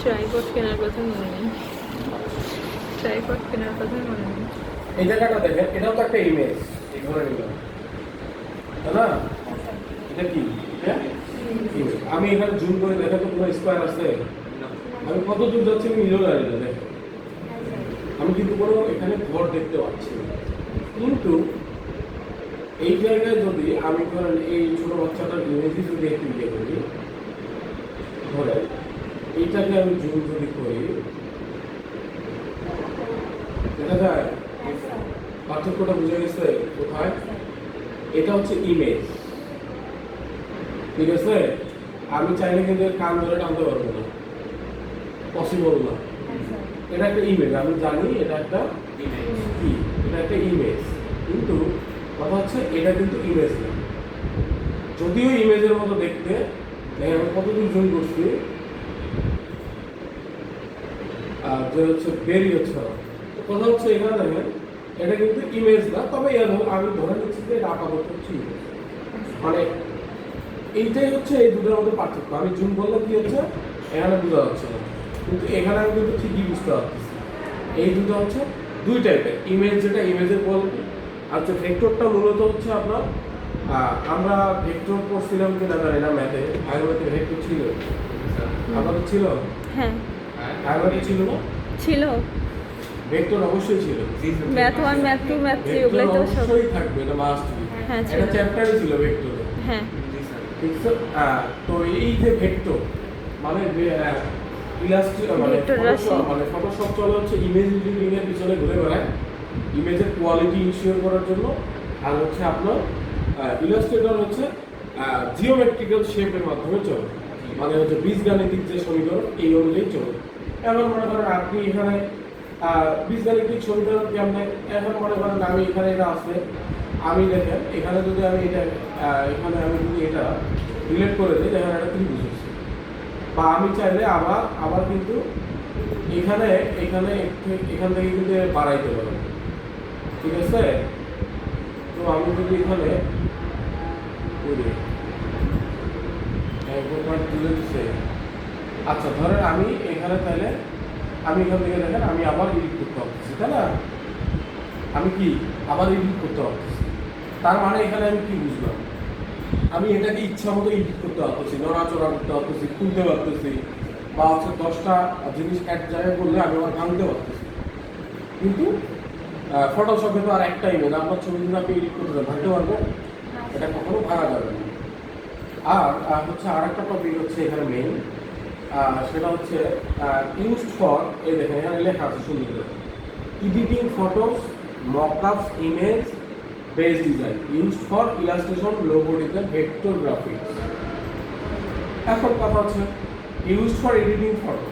Tripod কেনার কথা মনে নেই। ট্রাইপড কেনার কথা মনে নেই। এই জায়গাটা দেখেন এটাও তো একটা ইমেজ এই তাই না? এটা কি? আমি এখানে জুম করে দেখেন তো স্কোয়ার আছে। আমি কত দূর যাচ্ছি আমি নিজেও জানি না দেখেন আমি কিন্তু কোনো এখানে ঘর দেখতে পাচ্ছি কিন্তু এই জায়গায় যদি আমি ধরেন এই ছোট বাচ্চাটার ইমেজই যদি একটু ইয়ে করি ধরেন এইটাকে আমি জুম যদি করি। দেখা যায়, পার্থক্যটা বুঝে গেছে কোথায়? এটা হচ্ছে ইমেজ ঠিক আছে? আমি চাইলে কিন্তু কান ধরে টানতে পারব না। পসিবল না। এটা একটা ইমেজ আমি জানি এটা একটা ইমেজ কি? এটা একটা ইমেজ কিন্তু কথা হচ্ছে, এটা কিন্তু ইমেজ না। যদিও ইমেজের মতো দেখতে দেখেন আমি জুম করছি? আর যে হচ্ছে বেরি হচ্ছে কথা হচ্ছে এখানে দেখেন, এটা কিন্তু ইমেজ না, তবে আমি ধরে নিচ্ছি যে এটা আপাতত হচ্ছে মানে এইটাই হচ্ছে এই দুটোর মধ্যে পার্থক্য। আমি জুম করলে কি হচ্ছে? এখানে বোঝা যাচ্ছে না। কিন্তু এখানে আমি কিন্তু ঠিকই বুঝতে পারতেছি। এই দুটো হচ্ছে দুই টাইপের ইমেজ যেটা ইমেজের কোয়ালিটি আর ভেক্টরটা মূলত হচ্ছে আপনার আমরা ভেক্টর পড়ছিলাম কিনা জানি না ম্যাথে আয়ুর্বেদে ভেক্টর ছিল। আপনাদের ছিল? হ্যাঁ। আয়ুর্বেদে ছিল? না ছিল। ভেক্টর অবশ্যই ছিল। ম্যাথ ম্যাথ ম্যাথ ওগুলোই তো অবশ্যই থাকবে এটা মাস্ট হ্যাঁ, এটা চ্যাপ্টারই ছিল ভেক্টরে। হ্যাঁ। ঠিক হ্যাঁ তো এই যে ভেক্টর মানে ইলাস্ট্রি মানে মানে ফটোশপ চলে হচ্ছে ইমেজ এডিটিং এর পিছনে ঘুরে বেড়ায়। ইমেজের কোয়ালিটি ইনশিওর করার জন্য আর হচ্ছে আপনার ইলাস্ট্রেটর হচ্ছে জিওমেট্রিক্যাল শেপের মাধ্যমে চলে। মানে হচ্ছে বীজগাণিতিক যে সমীকরণ, এই অনুযায়ী চলে। এমন মনে করেন আপনি এখানে বীজগাণিতিক সমীকরণ কেমন? এখন মনে করেন আমি এখানে এটা আছে, আমি দেখেন, এখানে যদি আমি এটা এখানে আমি যদি এটা রিলেট করে দিই, দেখেন এটা ত্রিভুজ হচ্ছে। বা আমি চাইলে আবার আবার কিন্তু এখানে এখানে একটু- এখান থেকে কিন্তু বাড়াইতে পারব। ঠিক আছে? আমি যদি এখানে দিচ্ছে আচ্ছা ধরেন আমি এখানে তাহলে, আমি এখান থেকে দেখেন, আমি আবার এডিট করতে পারতেছি তাই না? আমি কি? আবার এডিট করতে পারতেছি তার মানে এখানে আমি কি বুঝলাম? আমি এটাকে ইচ্ছা মতো এডিট করতে পারতেছি নড়াচড়া করতে পারতেছি খুলতে পারতেছি বা হচ্ছে দশটা জিনিস এক জায়গায় করলে আমি আবার ভাঙতে পারতেছি কিন্তু ফটোশপে তো আর একটা ইমেজ আপনার ছবি যদি আপনি এডিট করতে ভাঙতে পারব? এটা কখনো ভাঙা যাবে না। আর হচ্ছে আর একটা টপিক হচ্ছে এখানে মেইন সেটা হচ্ছে ইউজড ফর এই দেখেন, এখানে লেখা আছে সুন্দর editing photos mockups image base design used for illustration logo design vector graphics এখন কথা হচ্ছে ইউজড ফর এডিটিং ফটো